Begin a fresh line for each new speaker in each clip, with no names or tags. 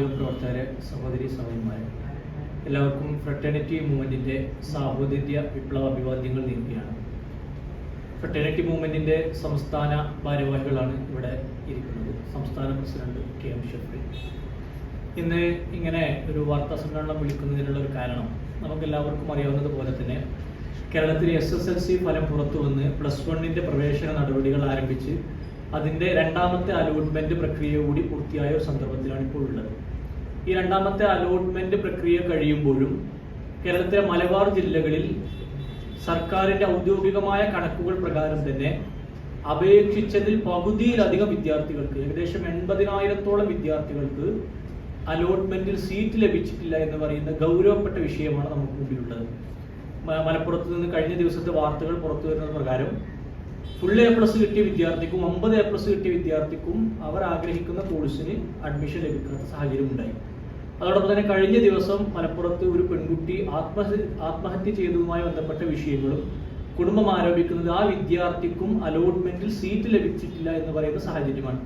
മാധ്യമപ്രവർത്തകരെ സഹോദരി സഹോദരിമാരെ എല്ലാവർക്കും ഫ്രട്ടേണിറ്റി മൂവ്മെന്റിന്റെ സാഹോദര്യ വിപ്ലവ അഭിവാദ്യങ്ങൾ നേരുകയാണ്. ഫ്രട്ടേണിറ്റി മൂവ്മെന്റിന്റെ സംസ്ഥാന ഭാരവാഹികളാണ് ഇവിടെ ഇരിക്കുന്നത്. സംസ്ഥാന പ്രസിഡന്റ് കെ എം ഷഫീർ ഇന്ന് ഇങ്ങനെ ഒരു വാർത്താ സമ്മേളനം വിളിക്കുന്നതിനുള്ള ഒരു കാരണം നമുക്ക് എല്ലാവർക്കും അറിയാവുന്നത് പോലെ തന്നെ കേരളത്തിൽ എസ് എസ് എൽ സി ഫലം പുറത്തു വന്ന് പ്ലസ് വണ്ണിന്റെ പ്രവേശന നടപടികൾ ആരംഭിച്ച് അതിന്റെ രണ്ടാമത്തെ അലോട്ട്മെന്റ് പ്രക്രിയ കൂടി പൂർത്തിയായ ഒരു സന്ദർഭത്തിലാണ് ഇപ്പോൾ ഉള്ളത്. ഈ രണ്ടാമത്തെ അലോട്ട്മെന്റ് പ്രക്രിയ കഴിയുമ്പോഴും കേരളത്തിലെ മലബാർ ജില്ലകളിൽ സർക്കാരിന്റെ ഔദ്യോഗികമായ കണക്കുകൾ പ്രകാരം തന്നെ അപേക്ഷിച്ചതിൽ പകുതിയിലധികം വിദ്യാർത്ഥികൾക്ക് ഏകദേശം എൺപതിനായിരത്തോളം വിദ്യാർത്ഥികൾക്ക് അലോട്ട്മെന്റിൽ സീറ്റ് ലഭിച്ചിട്ടില്ല എന്ന് പറയുന്ന ഗൗരവപ്പെട്ട വിഷയമാണ് നമുക്ക് മുമ്പിലുള്ളത്. മലപ്പുറത്ത് നിന്ന് കഴിഞ്ഞ ദിവസത്തെ വാർത്തകൾ പുറത്തു വരുന്നത് പ്രകാരം ഫുൾ എ പ്ലസ് കിട്ടിയ വിദ്യാർത്ഥിക്കും ഒമ്പത് എ പ്ലസ് കിട്ടിയ വിദ്യാർത്ഥിക്കും അവർ ആഗ്രഹിക്കുന്ന കോഴ്സിന് അഡ്മിഷൻ ലഭിക്കാത്ത സാഹചര്യം ഉണ്ടായി അതോടൊപ്പം തന്നെ കഴിഞ്ഞ ദിവസം മലപ്പുറത്ത് ഒരു പെൺകുട്ടി ആത്മഹ ആത്മഹത്യ ചെയ്തതുമായി ബന്ധപ്പെട്ട വിഷയങ്ങളും കുടുംബം ആരോപിക്കുന്നത് ആ വിദ്യാർത്ഥിക്കും അലോട്ട്മെന്റിൽ സീറ്റ് ലഭിച്ചിട്ടില്ല എന്ന് പറയുന്ന സാഹചര്യമാണ്.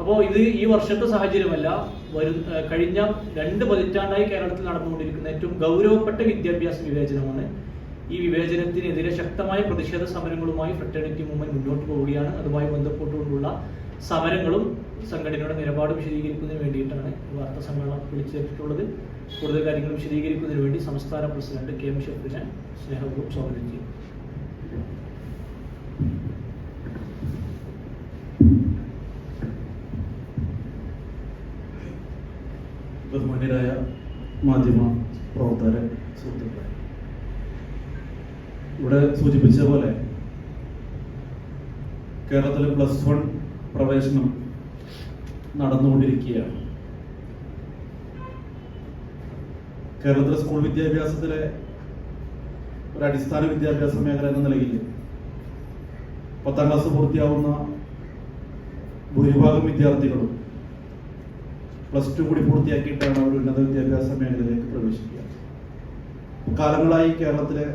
അപ്പോൾ ഇത് ഈ വർഷത്തെ സാഹചര്യമല്ല. വരും കഴിഞ്ഞ രണ്ട് പതിറ്റാണ്ടായി കേരളത്തിൽ നടന്നുകൊണ്ടിരിക്കുന്ന ഏറ്റവും ഗൗരവപ്പെട്ട വിദ്യാഭ്യാസ വിവേചനമാണ്. ഈ വിവേചനത്തിനെതിരെ ശക്തമായ പ്രതിഷേധ സമരങ്ങളുമായി ഫ്രട്ടേണിറ്റി മൂവ്മെന്റ് മുന്നോട്ട് പോവുകയാണ്. അതുമായി ബന്ധപ്പെട്ടുകൊണ്ടുള്ള സമരങ്ങളും സംഘടനയുടെ നിലപാട് വിശദീകരിക്കുന്നതിന് വേണ്ടിയിട്ടാണ് വാർത്താ സമ്മേളനം വിളിച്ചു ചേർത്തിട്ടുള്ളത്. കൂടുതൽ കാര്യങ്ങൾ വിശദീകരിക്കുന്നതിന് വേണ്ടി സംസ്ഥാന പ്രസിഡന്റ് കെ എം ഷെഫിനെ സ്നേഹപൂർവം സ്വാഗതം ചെയ്യും.
ബഹുമാന്യരായ മാധ്യമ പ്രവർത്തകരെ സുഹൃത്തുക്കളെ ഇവിടെ സൂചിപ്പിച്ച പോലെ കേരളത്തിലെ പ്ലസ് വൺ പ്രവേശനം നടന്നുകൊണ്ടിരിക്കുകയാണ്. കേരളത്തിലെ സ്കൂൾ വിദ്യാഭ്യാസത്തിലെ ഒരു അടിസ്ഥാന വിദ്യാഭ്യാസ മേഖല എന്ന നിലയിൽ പത്താം ക്ലാസ് പൂർത്തിയാവുന്ന ഭൂരിഭാഗം വിദ്യാർത്ഥികളും പ്ലസ് ടു കൂടി പൂർത്തിയാക്കിയിട്ടാണ് അവർ ഉന്നത വിദ്യാഭ്യാസ മേഖലയിലേക്ക് പ്രവേശിക്കുക. കാലങ്ങളായി കേരളത്തിലെ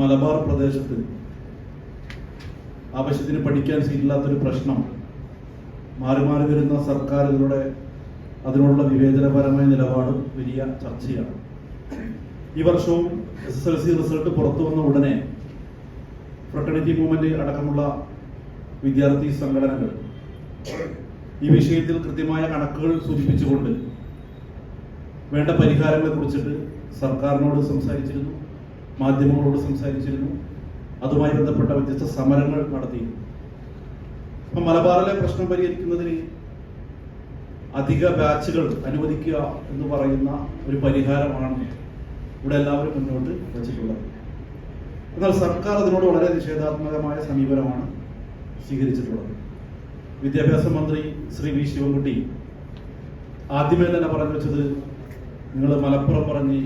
മലബാർ പ്രദേശത്ത് ആവശ്യത്തിന് പഠിക്കാൻ സീറ്റില്ലാത്തൊരു പ്രശ്നം മാറി മാറി വരുന്ന സർക്കാരുകളുടെ അതിനോടുള്ള വിവേചനപരമായ നിലപാട് വലിയ ചർച്ചയാണ്. ഈ വർഷവും S S L C result പുറത്തു വന്ന ഉടനെ ഫ്രട്ടണിറ്റി മൂവ്മെന്റ് അടക്കമുള്ള വിദ്യാർത്ഥി സംഘടനകൾ ഈ വിഷയത്തിൽ കൃത്യമായ കണക്കുകൾ സൂചിപ്പിച്ചുകൊണ്ട് വേണ്ട പരിഹാരങ്ങളെ കുറിച്ചിട്ട് സർക്കാരിനോട് സംസാരിച്ചിരുന്നു മാധ്യമങ്ങളോട് സംസാരിച്ചിരുന്നു. അതുമായി ബന്ധപ്പെട്ട വ്യത്യസ്ത സമരങ്ങൾ നടത്തിയിരുന്നു. അപ്പൊ മലബാറിലെ പ്രശ്നം പരിഹരിക്കുന്നതിന് അധിക ബാച്ചുകൾ അനുവദിക്കുക എന്ന് പറയുന്ന ഒരു പരിഹാരമാണ് ഇവിടെ എല്ലാവരും മുന്നോട്ട് വെച്ചിട്ടുള്ളത്. എന്നാൽ സർക്കാർ അതിനോട് വളരെ നിഷേധാത്മകമായ സമീപനമാണ് സ്വീകരിച്ചിട്ടുള്ളത്. വിദ്യാഭ്യാസ മന്ത്രി ശ്രീ വി ശിവൻകുട്ടി ആദ്യമേ തന്നെ പറഞ്ഞു വെച്ചത് നിങ്ങൾ മലപ്പുറം പറഞ്ഞ്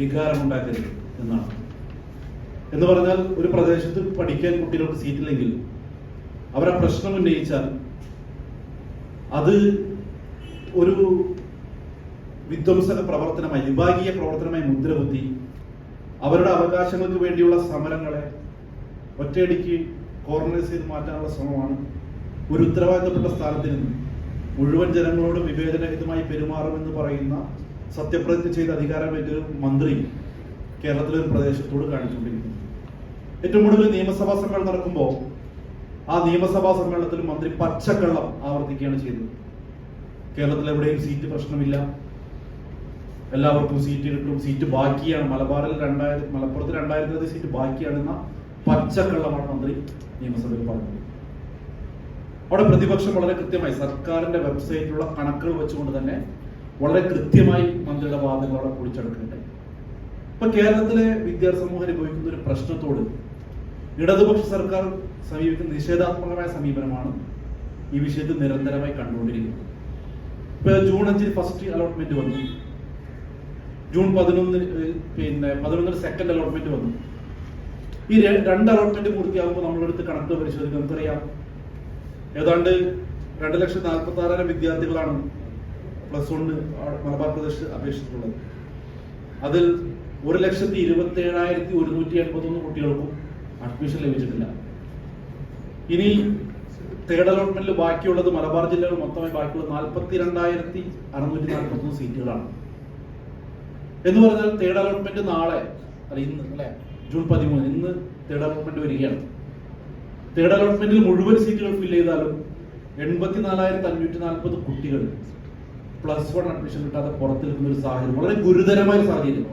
വികാരമുണ്ടാക്കരുത് എന്നാണ്. എന്ന് പറഞ്ഞാൽ ഒരു പ്രദേശത്ത് പഠിക്കാൻ കുട്ടികൾക്ക് സീറ്റില്ലെങ്കിൽ അവരെ പ്രശ്നം ഉന്നയിച്ചാൽ അത് ഒരു വിധ്വംസക പ്രവർത്തനമായി വിഭാഗീയ പ്രവർത്തനമായി മുദ്രകുത്തി അവരുടെ അവകാശങ്ങൾക്ക് വേണ്ടിയുള്ള സമരങ്ങളെ ഒറ്റയടിക്ക് കോർണറൈസ് ചെയ്ത് മാറ്റാനുള്ള ശ്രമമാണ് ഒരു ഉത്തരവാദിത്തപ്പെട്ട സ്ഥാനത്ത് നിന്ന് മുഴുവൻ ജനങ്ങളോട് വിവേചനരഹിതമായി പെരുമാറുമെന്ന് പറയുന്ന സത്യപ്രതിജ്ഞ ചെയ്ത അധികാരമേറ്റൊരു മന്ത്രി കേരളത്തിലെ ഒരു പ്രദേശത്തോട് കാണിച്ചുകൊണ്ടിരിക്കുന്നു. ഏറ്റവും കൂടുതൽ നിയമസഭാ സമ്മേളനം നടക്കുമ്പോൾ ആ നിയമസഭാ സമ്മേളനത്തിൽ മന്ത്രി പച്ചക്കള്ളം ആവർത്തിക്കുകയാണ് ചെയ്തത് കേരളത്തിൽ എവിടെയും സീറ്റ് പ്രശ്നമില്ല. എല്ലാവർക്കും സീറ്റ് കിട്ടും. സീറ്റ് ബാക്കിയാണ്. മലബാറിൽ രണ്ടായിരത്തി മലപ്പുറത്ത് രണ്ടായിരത്തി സീറ്റ് ബാക്കിയാണെന്ന പച്ചക്കള്ളമാണ് മന്ത്രി നിയമസഭയിൽ പറഞ്ഞത്. അവിടെ പ്രതിപക്ഷം വളരെ കൃത്യമായി സർക്കാരിന്റെ വെബ്സൈറ്റിലുള്ള കണക്കുകൾ വെച്ചുകൊണ്ട് തന്നെ വളരെ കൃത്യമായി മന്ത്രിയുടെ വാദങ്ങൾ അവിടെ ഇപ്പൊ കേരളത്തിലെ വിദ്യാർത്ഥി സമൂഹം അനുഭവിക്കുന്ന ഒരു പ്രശ്നത്തോട് ഇടതുപക്ഷ സർക്കാർ സമീപിക്കുന്ന നിഷേധാത്മകമായ സമീപനമാണ് ഈ വിഷയത്തിൽ നിരന്തരമായി കണ്ടുകൊണ്ടിരിക്കുന്നത്. ഇപ്പൊ ജൂൺ അഞ്ചിൽ ഫസ്റ്റ് അലോട്ട്മെന്റ് വന്നു. ജൂൺ പതിനൊന്നിന് പിന്നെ പതിനൊന്നിന് സെക്കൻഡ് അലോട്ട്മെന്റ് വന്നു. ഈ രണ്ട് അലോട്ട്മെന്റ് പൂർത്തിയാകുമ്പോൾ നമ്മളെടുത്ത് കണക്ക് പരിശോധിക്കാം. നമുക്കറിയാം. ഏതാണ്ട് രണ്ട് ലക്ഷത്തി നാൽപ്പത്തി ആറായിരം വിദ്യാർത്ഥികളാണ് പ്ലസ് വണ് മലബാർ പ്രദേശ് അപേക്ഷിച്ചിട്ടുള്ളത്. അതിൽ ഒരു ലക്ഷത്തി ഇരുപത്തി ഏഴായിരത്തി ഒരുന്നൂറ്റി എൺപത്തൊന്ന് കുട്ടികൾക്കും അഡ്മിഷൻ ലഭിച്ചിട്ടില്ല. ഇനി തേർഡ് അലോട്ട്മെന്റിൽ ബാക്കിയുള്ളത് മലബാർ ജില്ലകൾ മൊത്തമായി ബാക്കിയുള്ളത് നാൽപ്പത്തി രണ്ടായിരത്തി അറുന്നൂറ്റി നാൽപ്പത്തി ഒന്ന് സീറ്റുകളാണ്. എന്ന് പറഞ്ഞാൽ തേർഡ് അലോട്ട്മെന്റ് നാളെ അല്ല ഇന്ന് അല്ലെ? ജൂൺ പതിമൂന്ന് ഇന്ന് തേർഡ് അലോട്ട്മെന്റ് വരികയാണ്. തേർഡ് അലോട്ട്മെന്റിൽ മുഴുവൻ സീറ്റുകൾ ഫിൽ ചെയ്താലും എൺപത്തി നാലായിരത്തി അഞ്ഞൂറ്റി നാൽപ്പത് കുട്ടികൾ പ്ലസ് വൺ അഡ്മിഷൻ കിട്ടാതെ പുറത്തിരിക്കുന്ന ഒരു സാഹചര്യം വളരെ ഗുരുതരമായ സാഹചര്യം.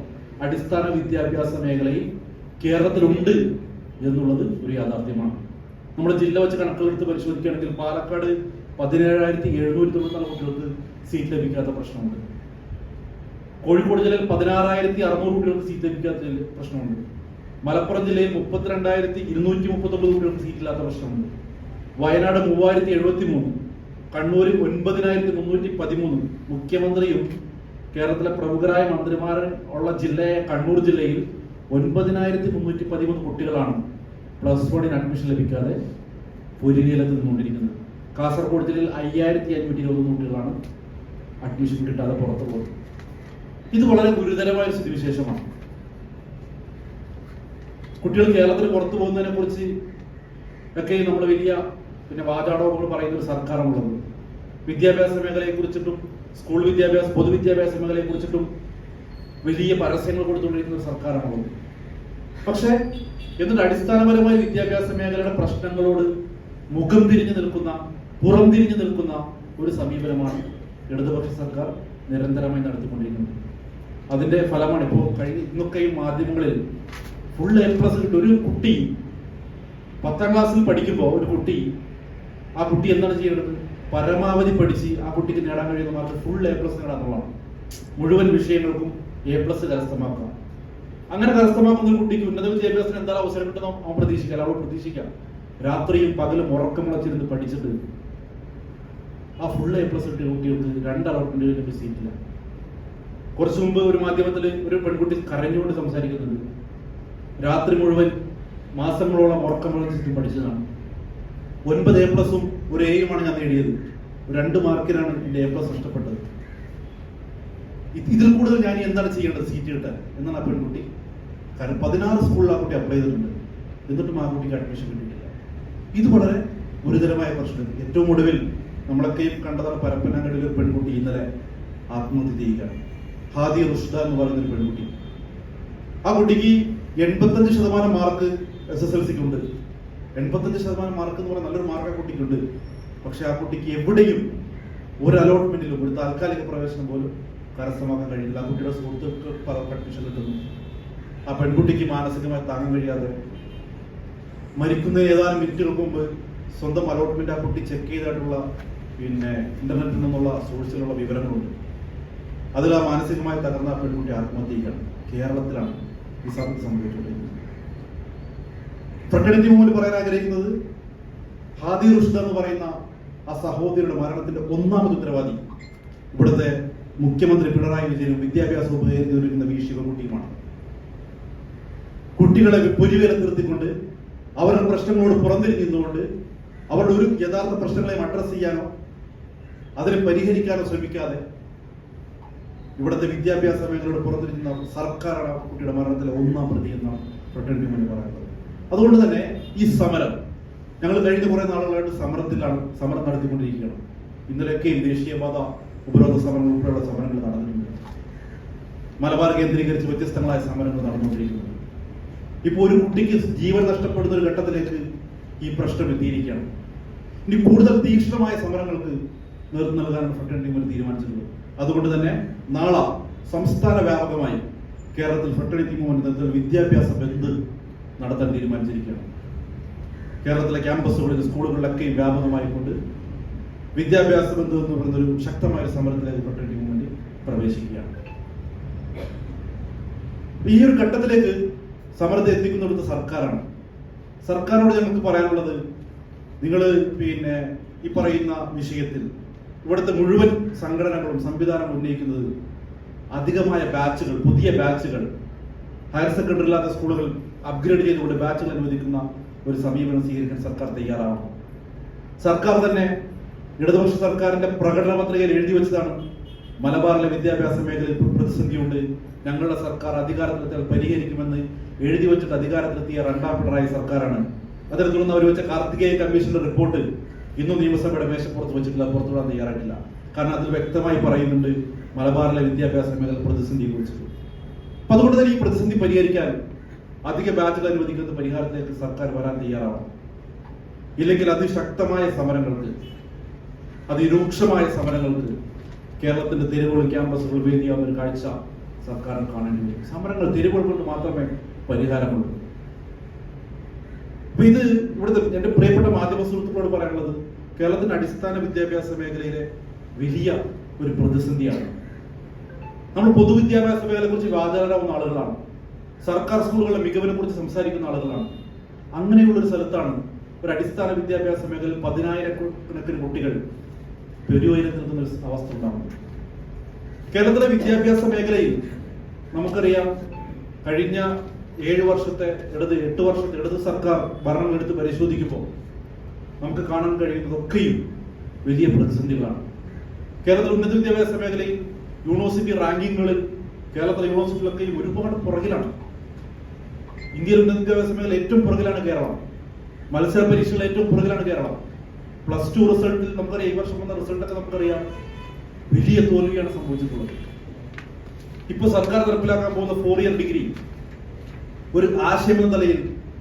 അടിസ്ഥാന വിദ്യാഭ്യാസ മേഖലയിൽ കേരളത്തിലുണ്ട്. എന്നുള്ളത് ഒരു യാഥാർത്ഥ്യമാണ്. നമ്മുടെ ജില്ല വെച്ച് കണക്കെടുത്ത് പരിശോധിക്കുകയാണെങ്കിൽ പാലക്കാട് പതിനേഴായിരത്തി എഴുന്നൂറ്റി തൊണ്ണൂറ്റി കുട്ടികൾക്ക് സീറ്റ് ലഭിക്കാത്ത പ്രശ്നമുണ്ട്. കോഴിക്കോട് ജില്ലയിൽ പതിനാറായിരത്തി അറുന്നൂറ് കുട്ടികൾക്ക് സീറ്റ് ലഭിക്കാത്ത പ്രശ്നമുണ്ട്. മലപ്പുറം ജില്ലയിൽ മുപ്പത്തിരണ്ടായിരത്തി ഇരുന്നൂറ്റി മുപ്പത്തൊമ്പത് കുട്ടികൾക്ക് സീറ്റ് ഇല്ലാത്ത പ്രശ്നമുണ്ട്. വയനാട് മൂവായിരത്തി എഴുപത്തി മൂന്ന് കണ്ണൂർ ഒൻപതിനായിരത്തി മുന്നൂറ്റി പതിമൂന്ന് മുഖ്യമന്ത്രിയും കേരളത്തിലെ പ്രമുഖരായ മന്ത്രിമാർ ഉള്ള ജില്ലയായ കണ്ണൂർ ജില്ലയിൽ ഒൻപതിനായിരത്തി മുന്നൂറ്റി പതിമൂന്ന് കുട്ടികളാണ് പ്ലസ് വണ്ണിന് അഡ്മിഷൻ ലഭിക്കാതെ പൊരിനിലത്ത് നിന്നുകൊണ്ടിരിക്കുന്നത്. കാസർഗോഡ് ജില്ലയിൽ അയ്യായിരത്തി അഞ്ഞൂറ്റി ഇരുപത് കുട്ടികളാണ് അഡ്മിഷൻ കിട്ടാതെ പുറത്തു പോകുന്നത് ഇത് വളരെ ഗുരുതരമായ ഒരു സ്ഥിതിവിശേഷമാണ് കുട്ടികൾ കേരളത്തിൽ പുറത്തു പോകുന്നതിനെ കുറിച്ച് ഒക്കെ നമ്മൾ വലിയ പിന്നെ വാചാടോപങ്ങൾ പറയുന്ന ഒരു സർക്കാരാണുള്ളത്. വിദ്യാഭ്യാസ മേഖലയെ കുറിച്ചിട്ടും സ്കൂൾ വിദ്യാഭ്യാസ പൊതുവിദ്യാഭ്യാസ മേഖലയെ കുറിച്ചിട്ടും വലിയ പരസ്യങ്ങൾ കൊടുത്തുകൊണ്ടിരിക്കുന്ന ഒരു സർക്കാരാണുള്ളത്. പക്ഷേ എന്നിട്ട് അടിസ്ഥാനപരമായ വിദ്യാഭ്യാസ മേഖലയുടെ പ്രശ്നങ്ങളോട് മുഖം തിരിഞ്ഞു നിൽക്കുന്ന പുറം തിരിഞ്ഞു നിൽക്കുന്ന ഒരു സമീപനമാണ് ഇടതുപക്ഷ സർക്കാർ നിരന്തരമായി നടത്തിക്കൊണ്ടിരിക്കുന്നത്. അതിന്റെ ഫലമാണ് ഇപ്പോൾ കഴിഞ്ഞ ഇന്നൊക്കെയും മാധ്യമങ്ങളിൽ ഫുൾ എ പ്ലസ് കിട്ടും ഒരു കുട്ടി പത്താം ക്ലാസ്സിൽ പഠിക്കുമ്പോൾ ഒരു കുട്ടി ആ കുട്ടി എന്താണ് ചെയ്യേണ്ടത്? പരമാവധി പഠിച്ച് ആ കുട്ടിക്ക് നേടാൻ കഴിയുന്ന മാർക്ക് ഫുൾ എ പ്ലസ് നേടാന്നുള്ളതാണ് മുഴുവൻ വിഷയങ്ങൾക്കും എ പ്ലസ് കരസ്ഥമാക്കുക അങ്ങനെ കരസ്ഥമാക്കുന്ന കുട്ടിക്ക് ഉന്നത വിദ്യാഭ്യാസത്തിന് എന്തായാലും അവസരം കിട്ടുന്ന അവൻ പ്രതീക്ഷിക്കാം അവൾ പ്രതീക്ഷിക്കാം. രാത്രിയും പകലും ഉറക്കം മുളച്ചിരുന്ന് പഠിച്ചിട്ട് ആ ഫുൾ എ പ്ലസ് കിട്ടിയ കുട്ടികൾക്ക് രണ്ട് അലോട്ട്മെന്റ് സീറ്റില്ല കുറച്ചു മുമ്പ് ഒരു മാധ്യമത്തിൽ ഒരു പെൺകുട്ടി കരഞ്ഞുകൊണ്ട് സംസാരിക്കുന്നുണ്ട്. രാത്രി മുഴുവൻ മാസങ്ങളോളം ഉറക്കം മുളച്ചിട്ട് പഠിച്ചതാണ്. ഒൻപത് എ പ്ലസും ഒരു എയുമാണ് ഞാൻ നേടിയത്. രണ്ട് മാർക്കിനാണ് എന്റെ എ പ്ലസ് നഷ്ടപ്പെട്ടത്. ഇത് ഇതിൽ കൂടുതൽ ഞാൻ എന്താണ് ചെയ്യേണ്ടത്? സീറ്റ് കിട്ടാൻ എന്നാണ് ആ പെൺകുട്ടി കാരണം പതിനാറ് സ്കൂളിൽ ആ കുട്ടി അപ്ലൈ ചെയ്തിട്ടുണ്ട്. എന്നിട്ടും ആ കുട്ടിക്ക് അഡ്മിഷൻ കിട്ടിയിട്ടില്ല. ഇത് വളരെ ഗുരുതരമായ പ്രശ്നം. ഏറ്റവും ഒടുവിൽ നമ്മളൊക്കെയും കണ്ടതാണ് പരപ്പനങ്ങടിയിൽ ഒരു പെൺകുട്ടി ഇന്നലെ ആത്മഹത്യ ചെയ്യുകയാണ്. ഹാദി റുഷ്ദ എന്ന് പറയുന്ന ഒരു പെൺകുട്ടി. ആ കുട്ടിക്ക് എൺപത്തഞ്ച് ശതമാനം മാർക്ക് എസ് എസ് എൽ സിക്ക് ഉണ്ട് എൺപത്തഞ്ച് ശതമാനം മാർക്ക് എന്ന് പറഞ്ഞാൽ നല്ലൊരു മാർക്ക് ആ കുട്ടിക്കുണ്ട്. പക്ഷെ ആ കുട്ടിക്ക് എവിടെയും ഒരു അലോട്ട്മെന്റിലും ഒരു താൽക്കാലിക പ്രവേശനം പോലും കരസ്ഥമാക്കാൻ കഴിയില്ല ആ കുട്ടിയുടെ സുഹൃത്തുക്കൾ അഡ്മിഷൻ കിട്ടുന്നു. ആ പെൺകുട്ടിക്ക് മാനസികമായി താങ്ങാൻ കഴിയാതെ മരിക്കുന്നതിന് ഏതാനും മിനിറ്റുകൾക്ക് മുമ്പ് സ്വന്തം അലോട്ട്മെന്റ് ആ കുട്ടി ചെക്ക് ചെയ്തിട്ടുള്ള പിന്നെ ഇന്റർനെറ്റിൽ നിന്നുള്ള സോഴ്സിലുള്ള വിവരങ്ങളുണ്ട്. അതിൽ ആ മാനസികമായി തകർന്ന ആ പെൺകുട്ടി ആത്മഹത്യയാണ് കേരളത്തിലാണ് ഈ സത്യം സംഭവിച്ചുകൊണ്ടിരിക്കുന്നത്. ഫ്രട്ടണിറ്റി മുമ്പിൽ പറയാൻ ആഗ്രഹിക്കുന്നത് ഹാദി റുഷ്ദ എന്ന് പറയുന്ന ആ സഹോദരിയുടെ മരണത്തിന്റെ ഒന്നാമത് ഉത്തരവാദി ഇവിടുത്തെ മുഖ്യമന്ത്രി പിണറായി വിജയനും വിദ്യാഭ്യാസ നേരിടുന്ന വി. ശിവകുട്ടിയുമാണ് കുട്ടികളെ പൊരിവേലം നിർത്തിക്കൊണ്ട് അവരുടെ പ്രശ്നങ്ങളോട് പുറന്നിരിക്കുന്നതുകൊണ്ട് അവരുടെ ഒരു യഥാർത്ഥ പ്രശ്നങ്ങളെയും അഡ്രസ് ചെയ്യാനോ അതിനെ പരിഹരിക്കാനോ ശ്രമിക്കാതെ ഇവിടുത്തെ വിദ്യാഭ്യാസ മേഖലയോട് പുറത്തിരിക്കുന്ന സർക്കാരാണ് കുട്ടിയുടെ മരണത്തിലെ ഒന്നാം പ്രതി എന്നാണ് മുന്നിൽ പറയുന്നത്. അതുകൊണ്ട് തന്നെ ഈ സമരം ഞങ്ങൾ കഴിഞ്ഞ കുറേ നാളുകളായിട്ട് സമരത്തിലാണ് സമരം നടത്തിക്കൊണ്ടിരിക്കുകയാണ്. ഇന്നലെയൊക്കെയും ദേശീയപാത ഉപരോധ സമരങ്ങൾ ഉൾപ്പെടെയുള്ള സമരങ്ങൾ നടന്നിട്ടുണ്ട്. മലബാർ കേന്ദ്രീകരിച്ച് വ്യത്യസ്തങ്ങളായ സമരങ്ങൾ നടന്നുകൊണ്ടിരിക്കുന്നുണ്ട് ഇപ്പോൾ ഒരു കുട്ടിക്ക് ജീവൻ നഷ്ടപ്പെടുന്ന ഒരു ഘട്ടത്തിലേക്ക് ഈ പ്രശ്നം എത്തിയിരിക്കുകയാണ്. ഇനി കൂടുതൽ തീക്ഷ്ണമായ സമരങ്ങൾക്ക് നേതൃത്വം നൽകാനാണ് ഫ്രണ്ട് മുന്നിൽ തീരുമാനിച്ചിട്ടുള്ളത്. അതുകൊണ്ട് തന്നെ നാളെ സംസ്ഥാന വ്യാപകമായി കേരളത്തിൽ ഫ്രട്ടണിറ്റി മൂവ്മെന്റ് നേതൃത്വത്തിൽ വിദ്യാഭ്യാസ ബന്ദ് നടത്താൻ തീരുമാനിച്ചിരിക്കുകയാണ്. കേരളത്തിലെ ക്യാമ്പസുകളിൽ സ്കൂളുകളിലൊക്കെ വ്യാപകമായി കൊണ്ട് വിദ്യാഭ്യാസ ബന്ധം എന്ന് പറയുന്ന ഒരു ശക്തമായ സമരത്തിലേക്ക് ഫ്രട്ടണിറ്റി ടീമുമായി പ്രവേശിക്കുകയാണ്. ഈ ഒരു ഘട്ടത്തിലേക്ക് സമരത്തെ എത്തിക്കുന്നിടത്ത് സർക്കാരാണ്. സർക്കാരിനോട് ഞങ്ങൾക്ക് പറയാനുള്ളത് നിങ്ങൾ പിന്നെ ഈ പറയുന്ന വിഷയത്തിൽ ഇവിടുത്തെ മുഴുവൻ സംഘടനകളും സംവിധാനം ഉന്നയിക്കുന്നത് അധികമായ ബാച്ചുകൾ പുതിയ ബാച്ചുകൾ ഹയർ സെക്കൻഡറി ഇല്ലാത്ത സ്കൂളുകൾ അപ്ഗ്രേഡ് ചെയ്തുകൊണ്ട് ബാച്ചുകൾ അനുവദിക്കുന്ന ഒരു സമീപനം സ്വീകരിക്കാൻ സർക്കാർ തയ്യാറാവണം. സർക്കാർ തന്നെ ഇടതുപക്ഷ സർക്കാരിന്റെ പ്രകടന പത്രികയിൽ എഴുതി വെച്ചതാണ് മലബാറിലെ വിദ്യാഭ്യാസ മേഖലയിൽ പ്രതിസന്ധിയുണ്ട്. ഞങ്ങളുടെ സർക്കാർ അധികാരത്തിലെത്തിയാൽ പരിഹരിക്കുമെന്ന് എഴുതി വെച്ചിട്ട് അധികാരത്തിലെത്തിയ രണ്ടാം പിണറായി സർക്കാരാണ്. അതിനെ തുടർന്ന് അവർ വെച്ച കാർത്തികേയ കമ്മീഷന്റെ റിപ്പോർട്ട് ഇന്നും നിയമസഭയുടെ മേശപ്പുറത്ത് വെച്ചിട്ടില്ല പുറത്തുവിടാൻ തയ്യാറായിട്ടില്ല. കാരണം അതിൽ വ്യക്തമായി പറയുന്നുണ്ട് മലബാറിലെ വിദ്യാഭ്യാസ മേഖല പ്രതിസന്ധിയെ കുറിച്ചിട്ട്. അപ്പൊ അതുകൊണ്ട് തന്നെ ഈ പ്രതിസന്ധി പരിഹരിക്കാൻ അധിക ബാച്ചുകൾ അനുവദിക്കുന്ന പരിഹാരത്തിലേക്ക് സർക്കാർ വരാൻ തയ്യാറാവണം. ഇല്ലെങ്കിൽ അതിശക്തമായ സമരങ്ങൾക്ക് അതിരൂക്ഷമായ സമരങ്ങൾക്ക് കേരളത്തിന്റെ തെരുവുകൾ ക്യാമ്പസുകൾ വേദിയാവുന്ന ഒരു കാഴ്ച സർക്കാരിന് കാണേണ്ടി വരും സമരങ്ങൾ തെരുവുകൾ കൊണ്ട് മാത്രമേ പരിഹാരമുള്ളൂ. ഇത് ഇവിടുത്തെ എന്റെ പ്രിയപ്പെട്ട മാധ്യമ സുഹൃത്തുക്കളോട് പറയാനുള്ളത് കേരളത്തിന്റെ അടിസ്ഥാന വിദ്യാഭ്യാസ മേഖലയിലെ വലിയ ഒരു പ്രതിസന്ധിയാണ്. നമ്മൾ പൊതുവിദ്യാഭ്യാസ മേഖലയെ കുറിച്ച് വാചാലാവുന്ന ആളുകളാണ്. സർക്കാർ സ്കൂളുകളുടെ മികവിനെ കുറിച്ച് സംസാരിക്കുന്ന ആളുകളാണ്. അങ്ങനെയുള്ള ഒരു സ്ഥലത്താണ് ഒരു അടിസ്ഥാന വിദ്യാഭ്യാസ മേഖലയിൽ പതിനായിരക്കണക്കിന് കുട്ടികൾ നിൽക്കുന്ന ഒരു അവസ്ഥ ഉണ്ടാകുന്നത് കേരളത്തിലെ വിദ്യാഭ്യാസ മേഖലയിൽ നമുക്കറിയാം കഴിഞ്ഞ ഏഴ് വർഷത്തെ ഇടത് എട്ട് വർഷത്തെ ഇടത് സർക്കാർ ഭരണം എടുത്ത് പരിശോധിക്കുമ്പോൾ നമുക്ക് കാണാൻ കഴിയുന്നതൊക്കെയും വലിയ പ്രതിസന്ധികളാണ്. കേരളത്തിലെ ഉന്നത വിദ്യാഭ്യാസ മേഖലയിൽ യൂണിവേഴ്സിറ്റി റാങ്കിങ്ങുകളിൽ കേരളത്തിലെ യൂണിവേഴ്സിറ്റികളൊക്കെ ഒരുപാട് പുറകിലാണ്. ഇന്ത്യയിൽ ഉന്നത വിദ്യാഭ്യാസ മേഖല ഏറ്റവും പുറകിലാണ് കേരളം. മത്സര പരീക്ഷകളിൽ ഏറ്റവും പുറകിലാണ് കേരളം. പ്ലസ് ടു റിസൾട്ടിൽ നമുക്കറിയാം ഈ വർഷം വന്ന റിസൾട്ടൊക്കെ നമുക്കറിയാം. വലിയ തോൽവിയാണ് സംഭവിച്ചിട്ടുള്ളത്. ഇപ്പൊ സർക്കാർ നടപ്പിലാക്കാൻ പോകുന്ന ഫോർ ഇയർ ഡിഗ്രി ഒരു ആശയം എന്ന നിലയിൽ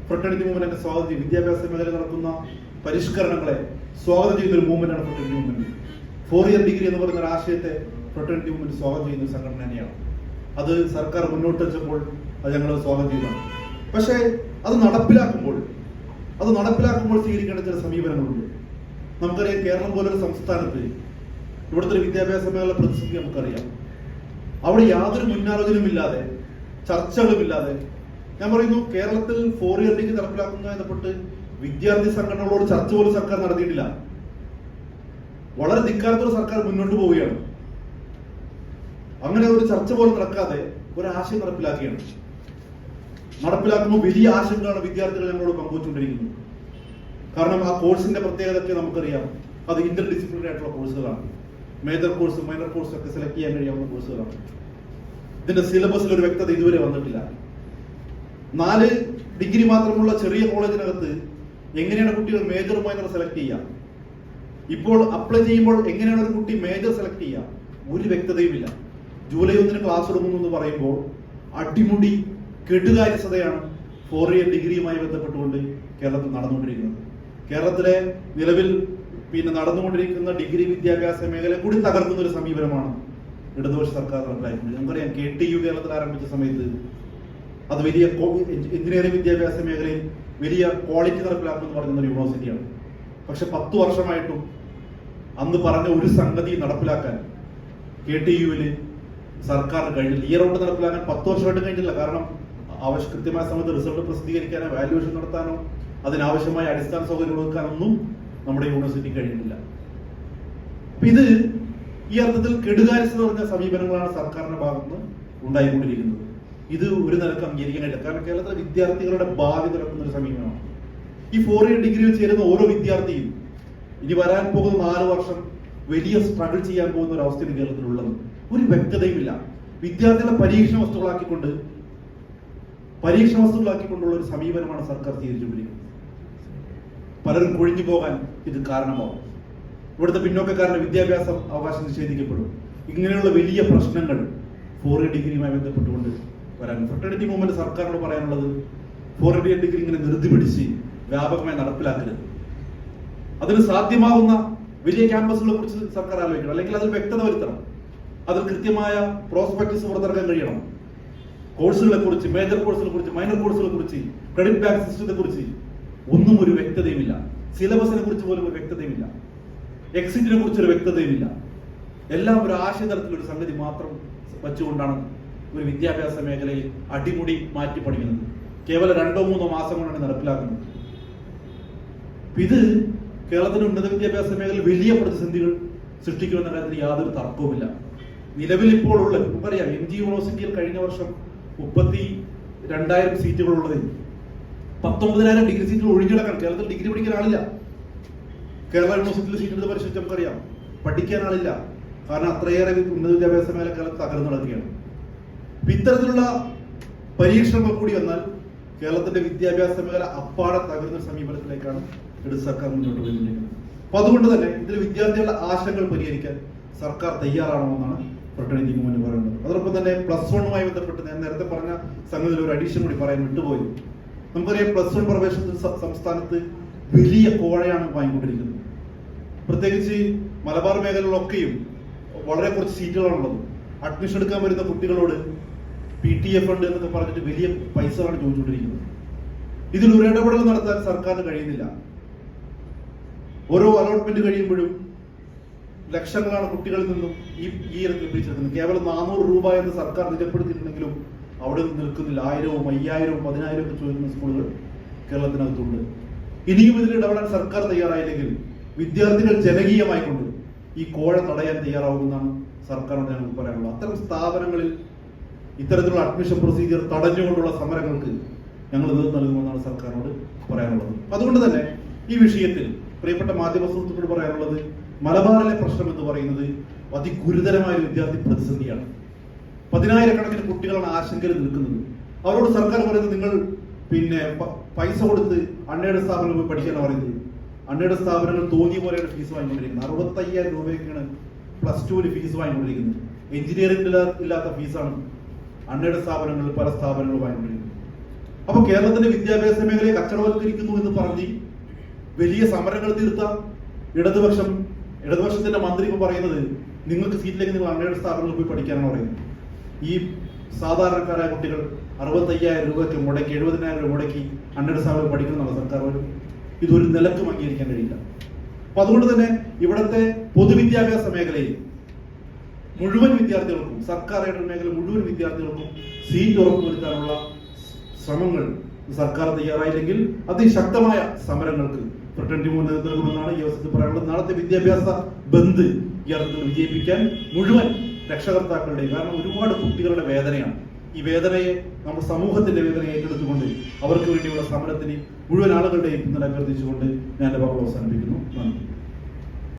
ഫ്രട്ടണിറ്റി മൂവ്മെന്റ് സ്വാഗതം വിദ്യാഭ്യാസ മേഖലയിൽ നടക്കുന്ന പരിഷ്കരണങ്ങളെ സ്വാഗതം ചെയ്യുന്ന ഒരു മൂവ്മെന്റ് ആണ് fraternity movement four year degree എന്ന് പറയുന്ന ഒരു ആശയത്തെ ഫ്രട്ടണിറ്റി മൂവ്മെന്റ് സ്വാഗതം ചെയ്യുന്ന ഒരു സംഘടന തന്നെയാണ്. അത് സർക്കാർ മുന്നോട്ട് വെച്ചപ്പോൾ അത് ഞങ്ങൾ സ്വാഗതം ചെയ്യുന്നതാണ് പക്ഷേ അത് നടപ്പിലാക്കുമ്പോൾ അത് നടപ്പിലാക്കുമ്പോൾ സ്വീകരിക്കേണ്ട ചില സമീപനങ്ങളുണ്ട്. നമുക്കറിയാം കേരളം പോലൊരു സംസ്ഥാനത്ത് ഇവിടുത്തെ ഒരു വിദ്യാഭ്യാസ മേഖല പ്രതിസന്ധി നമുക്കറിയാം. അവിടെ യാതൊരു മുന്നാലോചനയുമില്ലാതെ ചർച്ചകളുമില്ലാതെ ഞാൻ പറയുന്നു കേരളത്തിൽ ഫോർ ഇയർ ഡിഗ്രി നടപ്പിലാക്കുന്നതുമായി വിദ്യാർത്ഥി സംഘടനകളോട് ചർച്ച പോലും സർക്കാർ നടത്തിയിട്ടില്ല. വളരെ ധിക്കാരത്തോടെ സർക്കാർ മുന്നോട്ട് പോവുകയാണ്. അങ്ങനെ ഒരു ചർച്ച പോലും നടക്കാതെ ഒരു ആശയം നടപ്പിലാക്കുകയാണ് നടപ്പിലാക്കുമ്പോൾ വലിയ ആശങ്കയാണ് വിദ്യാർത്ഥികൾ ഞങ്ങളോട് പങ്കുവച്ചുകൊണ്ടിരിക്കുന്നത്. കാരണം ആ കോഴ്സിന്റെ പ്രത്യേകതയൊക്കെ നമുക്കറിയാം. അത് ഇന്റർ ഡിസിപ്ലിനറി ആയിട്ടുള്ള കോഴ്സുകളാണ്. മേജർ കോഴ്സ് മൈനർ കോഴ്സ് ഒക്കെ സെലക്ട് ചെയ്യാൻ കഴിയാവുന്ന കോഴ്സുകളാണ്. ഇതിന്റെ സിലബസിൽ ഒരു വ്യക്തത ഇതുവരെ വന്നിട്ടില്ല. നാല് ഡിഗ്രി മാത്രമുള്ള ചെറിയ കോളേജിനകത്ത് എങ്ങനെയാണ് കുട്ടികൾ മേജർ മൈനർ സെലക്ട് ചെയ്യുക? ഇപ്പോൾ അപ്ലൈ ചെയ്യുമ്പോൾ എങ്ങനെയാണ് ഒരു കുട്ടി മേജർ സെലക്ട് ചെയ്യുക? ഒരു വ്യക്തതയുമില്ല ജൂലൈ ഒന്നിന് ക്ലാസ് തുടങ്ങുന്നു എന്ന് പറയുമ്പോൾ അടിമുടി കെടുകാര്യസ്ഥതയാണ് ഫോർ ഇയർ ഡിഗ്രിയുമായി ബന്ധപ്പെട്ടുകൊണ്ട് കേരളത്തിൽ നടന്നുകൊണ്ടിരിക്കുന്നത്. കേരളത്തിലെ നിലവിൽ പിന്നെ നടന്നുകൊണ്ടിരിക്കുന്ന ഡിഗ്രി വിദ്യാഭ്യാസ മേഖല കൂടി തകർക്കുന്ന ഒരു സമീപനമാണ് ഇടതുപക്ഷ സർക്കാർ നടപ്പിലാക്കുന്നത് നമുക്കറിയാം കെ ടി യു കേരളത്തിൽ ആരംഭിച്ച സമയത്ത് അത് വലിയ എഞ്ചിനീയറിംഗ് വിദ്യാഭ്യാസ മേഖലയിൽ വലിയ ക്വാളിറ്റി നടപ്പിലാക്കുമെന്ന് പറയുന്ന ഒരു യൂണിവേഴ്സിറ്റിയാണ്. പക്ഷെ പത്ത് വർഷമായിട്ടും അന്ന് പറഞ്ഞ ഒരു സംഗതി നടപ്പിലാക്കാൻ കെ ടി യുവിൽ സർക്കാരിന് കഴിഞ്ഞില്ല. ഇയർ ഔട്ട് നടപ്പിലാക്കാൻ പത്ത് വർഷമായിട്ട് കഴിഞ്ഞില്ല. കാരണം ആവശ്യ കൃത്യമായ സമയത്ത് റിസൾട്ട് പ്രസിദ്ധീകരിക്കാനോ വാല്യുവേഷൻ നടത്താനോ അതിനാവശ്യമായ അടിസ്ഥാന സൗകര്യങ്ങൾ കൊടുക്കാനൊന്നും നമ്മുടെ യൂണിവേഴ്സിറ്റി കഴിയുന്നില്ല. ഇത് ഈ അർത്ഥത്തിൽ കെടുകാര്യസ്ഥ പറഞ്ഞ സമീപനങ്ങളാണ് സർക്കാരിന്റെ ഭാഗത്തുനിന്ന് ഉണ്ടായിക്കൊണ്ടിരിക്കുന്നത്. ഇത് ഒരു നിലയ്ക്ക് അംഗീകരിക്കാനായിട്ട് കാരണം കേരളത്തിലെ വിദ്യാർത്ഥികളുടെ ഭാവി തുറക്കുന്ന ഒരു സമീപനമാണ്. ഈ ഫോർ ഇയർ ഡിഗ്രിയിൽ ചേരുന്ന ഓരോ വിദ്യാർത്ഥിയും ഇനി വരാൻ പോകുന്ന നാല് വർഷം വലിയ സ്ട്രഗിൾ ചെയ്യാൻ പോകുന്ന ഒരു അവസ്ഥയാണ് കേരളത്തിലുള്ളത്. ഒരു വ്യക്തതയുമില്ല. വിദ്യാർത്ഥികളെ പരീക്ഷണ വസ്തുക്കളാക്കിക്കൊണ്ട് പരീക്ഷണ വസ്തുക്കളാക്കിക്കൊണ്ടുള്ള ഒരു സമീപനമാണ് സർക്കാർ സ്വീകരിച്ചുകൊണ്ടിരിക്കുന്നത്. പലരും കൊഴിഞ്ഞു പോകാൻ ഇത് കാരണമാവും. ഇവിടുത്തെ പിന്നോക്കക്കാരുടെ വിദ്യാഭ്യാസം അവകാശം നിഷേധിക്കപ്പെടും. ഇങ്ങനെയുള്ള വലിയ പ്രശ്നങ്ങൾ ഫോർ ഡിഗ്രിയുമായി ബന്ധപ്പെട്ടുകൊണ്ട് വരാൻ ഫ്രട്ടേണിറ്റി മൂവ്മെന്റ് സർക്കാരിനോട് പറയാനുള്ളത് ഫോർ ഡിഗ്രി ഇങ്ങനെ നിർത്തി പിടിച്ച് വ്യാപകമായി നടപ്പിലാക്കരുത്. അതിന് സാധ്യമാകുന്ന വലിയ ക്യാമ്പസുകളെ കുറിച്ച് സർക്കാർ ആലോചിക്കണം. അല്ലെങ്കിൽ അതിൽ വ്യക്തത വരുത്തണം. അതിൽ കൃത്യമായ പ്രോസ്പെക്ടസ് പുറത്തിറക്കാൻ കഴിയണം. കോഴ്സുകളെ കുറിച്ച് മേജർ കോഴ്സുകളെ കുറിച്ച് മൈനർ കോഴ്സുകളെ കുറിച്ച് ക്രെഡിറ്റ് ബാക്ക് സിസ്റ്റത്തെ കുറിച്ച് ഒന്നും ഒരു വ്യക്തതയുമില്ല. സിലബസിനെ കുറിച്ച് പോലും ഒരു വ്യക്തതയുമില്ല. എക്സിറ്റിനെ കുറിച്ച് ഒരു വ്യക്തതയുമില്ല. എല്ലാം ഒരു ആശയതലത്തിൽ ഒരു സംഗതി മാത്രം വെച്ചുകൊണ്ടാണ് ഒരു വിദ്യാഭ്യാസ മേഖലയിൽ അടിമുടി മാറ്റി പഠിക്കുന്നത് കേവലം രണ്ടോ മൂന്നോ മാസം കൊണ്ടാണ് നടപ്പിലാക്കുന്നത്. ഇത് കേരളത്തിന്റെ ഉന്നത വിദ്യാഭ്യാസ മേഖലയിൽ വലിയ പ്രതിസന്ധികൾ സൃഷ്ടിക്കുമെന്ന കാര്യത്തിൽ യാതൊരു തർക്കവുമില്ല. നിലവിൽ ഇപ്പോൾ ഉള്ള നമുക്കറിയാം എം ജി യൂണിവേഴ്സിറ്റിയിൽ കഴിഞ്ഞ വർഷം മുപ്പത്തി രണ്ടായിരം സീറ്റുകളുള്ളതിൽ പത്തൊമ്പതിനായിരം ഡിഗ്രി സീറ്റിൽ ഒഴിഞ്ഞു കിടക്കണം കേരളത്തിൽ ഡിഗ്രി പഠിക്കാൻ ആളില്ല. കേരള യൂണിവേഴ്സിറ്റിയിൽ സീറ്റ് എടുത്ത് പരിശോധിച്ച് നമുക്കറിയാം. പഠിക്കാൻ ആളില്ല. കാരണം അത്രയേറെ ഉന്നത വിദ്യാഭ്യാസ മേഖല കേരളം തകർന്നു നടക്കുകയാണ് ഇത്തരത്തിലുള്ള പരീക്ഷണങ്ങൾ കൂടി വന്നാൽ കേരളത്തിന്റെ വിദ്യാഭ്യാസ മേഖല അപ്പാടെ തകർന്ന സമീപനത്തിലേക്കാണ് ഇടത് സർക്കാർ മുന്നോട്ട് പോയിരിക്കുന്നത് അപ്പൊ അതുകൊണ്ട് തന്നെ ഇതിൽ വിദ്യാർത്ഥികളുടെ ആശങ്കകൾ പരിഹരിക്കാൻ സർക്കാർ തയ്യാറാണോ എന്നാണ് ഫ്രട്ടേണിറ്റി മൂവ്മെന്റ് പറയുന്നത്. അതോടൊപ്പം തന്നെ പ്ലസ് വണ്ണുമായി ബന്ധപ്പെട്ട് ഞാൻ നേരത്തെ പറഞ്ഞ സംഗതിയിൽ ഒരു അഡീഷൻ കൂടി പറയാൻ വിട്ടുപോയി. നമുക്കറിയാം പ്ലസ് വൺ പ്രവേശനത്തിൽ സംസ്ഥാനത്ത് വലിയ കോഴയാണ് വാങ്ങിക്കൊണ്ടിരിക്കുന്നത്. പ്രത്യേകിച്ച് മലബാർ മേഖലകളിലൊക്കെയും വളരെ കുറച്ച് സീറ്റുകളാണുള്ളത്. അഡ്മിഷൻ എടുക്കാൻ വരുന്ന കുട്ടികളോട് പി ടി എഫ് ഫണ്ട് എന്നൊക്കെ പറഞ്ഞിട്ട് വലിയ പൈസകളാണ് ചോദിച്ചുകൊണ്ടിരിക്കുന്നത്. ഇതിൽ ഒരു ഇടപെടൽ നടത്താൻ സർക്കാരിന് കഴിയുന്നില്ല. ഓരോ അലോട്ട്മെന്റ് കഴിയുമ്പോഴും ലക്ഷങ്ങളാണ് കുട്ടികളിൽ നിന്നും ഈ ഈ ഇനത്തിൽ പിടിച്ചെടുക്കുന്നത്. കേവലം നാനൂറ് രൂപ എന്ന് സർക്കാർ നിജപ്പെടുത്തിയിട്ടുണ്ടെങ്കിലും അവിടെ നിൽക്കുന്നില്ല. ആയിരവും അയ്യായിരവും പതിനായിരവും ഒക്കെ ചോദിക്കുന്ന സ്കൂളുകൾ കേരളത്തിനകത്തുണ്ട്. ഇനിയും ഇതിൽ ഇടപെടാൻ സർക്കാർ തയ്യാറായില്ലെങ്കിൽ വിദ്യാർത്ഥികൾ ജനകീയമായിക്കൊണ്ട് ഈ കോഴ തടയാൻ തയ്യാറാവുമെന്നാണ് സർക്കാരിനോട് ഞങ്ങൾക്ക് പറയാനുള്ളത്. അത്തരം സ്ഥാപനങ്ങളിൽ ഇത്തരത്തിലുള്ള അഡ്മിഷൻ പ്രൊസീജിയർ തടഞ്ഞുകൊണ്ടുള്ള സമരങ്ങൾക്ക് ഞങ്ങൾ നേതൃത്വം നൽകുമെന്നാണ് സർക്കാരിനോട് പറയാനുള്ളത്. അതുകൊണ്ട് തന്നെ ഈ വിഷയത്തിൽ പ്രിയപ്പെട്ട മാധ്യമ സുഹൃത്തുക്കളോട് പറയാനുള്ളത് മലബാറിലെ പ്രശ്നം എന്ന് പറയുന്നത് അതിഗുരുതരമായ വിദ്യാർത്ഥി പ്രതിസന്ധിയാണ്. പതിനായിരക്കണക്കിന് കുട്ടികളാണ് ആശങ്കയിൽ നിൽക്കുന്നത്. അവരോട് സർക്കാർ പറയുന്നത് നിങ്ങൾ പിന്നെ പൈസ കൊടുത്ത് അണ്ണയുടെ സ്ഥാപനങ്ങളിൽ പോയി പഠിക്കാനാണ് പറയുന്നത്. അണ്ണയുടെ സ്ഥാപനങ്ങൾ തോന്നിയ പോലെയാണ് ഫീസ് വാങ്ങിക്കൊണ്ടിരിക്കുന്നത്. അറുപത്തയ്യായിരം രൂപയൊക്കെയാണ് പ്ലസ് ടുവിന് ഫീസ് വാങ്ങിക്കൊണ്ടിരിക്കുന്നത്. എഞ്ചിനീയറിംഗ് ഇല്ലാത്ത ഫീസാണ് അണ്ണയുടെ സ്ഥാപനങ്ങളിൽ പല സ്ഥാപനങ്ങളും വാങ്ങിക്കൊണ്ടിരിക്കുന്നത്. അപ്പൊ കേരളത്തിന്റെ വിദ്യാഭ്യാസ മേഖലയെ കച്ചവടവൽക്കരിക്കുന്നു എന്ന് പറഞ്ഞ് വലിയ സമരങ്ങൾ തീർത്ത ഇടതുപക്ഷം ഇടതുപക്ഷത്തിന്റെ മന്ത്രി ഇപ്പൊ പറയുന്നത് നിങ്ങൾക്ക് സീറ്റിലേക്ക് നിങ്ങൾ അണ്ണയുടെ സ്ഥാപനങ്ങളിൽ പോയി പഠിക്കാനാണ് പറയുന്നത്. ഈ സാധാരണക്കാരായ കുട്ടികൾ അറുപത്തയ്യായിരം രൂപയ്ക്ക് മുടക്കി എഴുപതിനായിരം രൂപ മുടക്കി അണ്ണയുടെ സ്ഥാപനം പഠിക്കുന്നതാണ് സർക്കാർ ഒരു ഇതൊരു നിലക്കും അംഗീകരിക്കാൻ കഴിയില്ല. അപ്പൊ അതുകൊണ്ട് തന്നെ ഇവിടുത്തെ പൊതുവിദ്യാഭ്യാസ മേഖലയിൽ മുഴുവൻ വിദ്യാർത്ഥികൾക്കും സർക്കാർ മേഖല മുഴുവൻ വിദ്യാർത്ഥികൾക്കും സീറ്റ് ഉറപ്പുവരുത്താനുള്ള ശ്രമങ്ങൾ സർക്കാർ തയ്യാറായില്ലെങ്കിൽ അതിശക്തമായ സമരങ്ങൾക്ക് ഫ്രട്ടന്റി മൂന്ന് നൽകുമെന്നാണ് ഈ അവസരത്തിൽ പറയാനുള്ളത് നാളത്തെ വിദ്യാഭ്യാസ ബന്ദ് ഈ അർത്ഥത്തിൽ വിജയിപ്പിക്കാൻ മുഴുവൻ രക്ഷകർത്താക്കളുടെയും കാരണം ഒരുപാട് കുട്ടികളുടെ വേദനയാണ്. ഈ വേദനയെ നമ്മുടെ സമൂഹത്തിന്റെ വേദന ഏറ്റെടുത്തുകൊണ്ട് അവർക്ക് വേണ്ടിയുള്ള സമരത്തിന് മുഴുവൻ ആളുകളുടെയും പിന്തുണ അഭ്യർത്ഥിച്ചുകൊണ്ട് ഞാൻ എന്റെ വാക്കുകൾ അവസാനിപ്പിക്കുന്നു. നന്ദി.